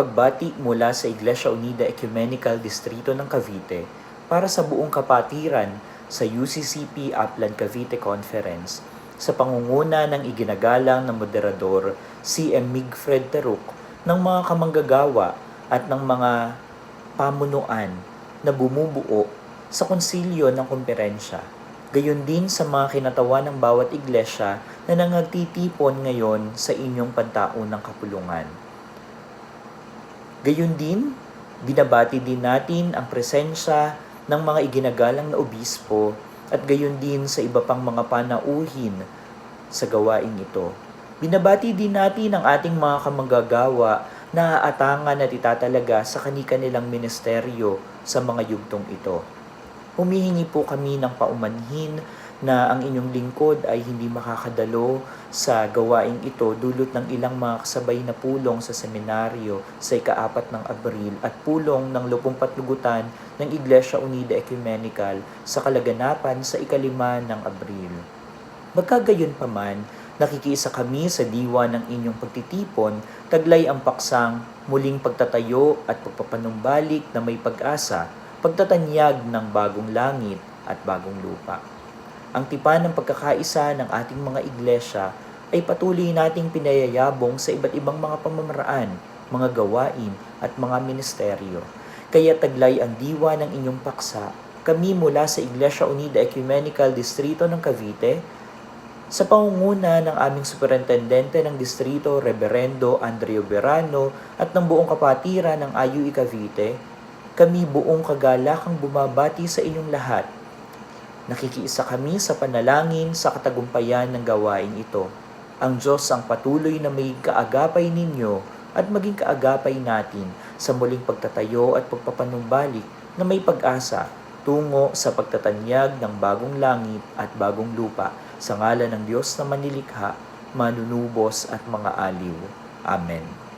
pagbati mula sa Iglesia Unida Ecumenical Distrito ng Cavite para sa buong kapatiran sa UCCP Upland Cavite Conference sa pangunguna ng iginagalang na moderador si M. Migfred Teruk ng mga kamanggagawa at ng mga pamunuan na bumubuo sa konsilyo ng komperensya. Gayon din sa mga kinatawa ng bawat iglesia na nangagtitipon ngayon sa inyong pantaunang kapulungan. Gayon din, binabati din natin ang presensya ng mga iginagalang na obispo at gayon din sa iba pang mga panauhin sa gawaing ito. Binabati din natin ang ating mga kamanggagawa na aatangan at itatalaga sa kani-kanilang ministeryo sa mga yugtong ito. Humihingi po kami ng paumanhin na ang inyong lingkod ay hindi makakadalo sa gawaing ito dulot ng ilang mga kasabay na pulong sa seminaryo sa ikaapat ng Abril at pulong ng lupumpat lugutan ng Iglesia Unida Ecumenical sa kalaganapan sa ikalima ng Abril. Magkagayon pa man, nakikiisa kami sa diwa ng inyong pagtitipon, taglay ang paksang muling pagtatayo at pagpapanumbalik na may pag-asa, pagtatanyag ng bagong langit at bagong lupa. Ang tipan ng pagkakaisa ng ating mga iglesia ay patuloy nating pinayayabong sa iba't ibang mga pamamaraan, mga gawain at mga ministeryo. Kaya taglay ang diwa ng inyong paksa, kami mula sa Iglesia Unida Ecumenical Distrito ng Cavite, sa pangunguna ng aming superintendente ng distrito, Reverendo Andreo Berano at ng buong kapatiran ng IUI Cavite, kami buong kagalakang bumabati sa inyong lahat. Nakikiisa kami sa panalangin sa katagumpayan ng gawain ito. Ang Diyos ang patuloy na may kaagapay ninyo at maging kaagapay natin sa muling pagtatayo at pagpapanumbalik na may pag-asa tungo sa pagtatanyag ng bagong langit at bagong lupa sa ngalan ng Diyos na manilikha, manunubos at mga aliw. Amen.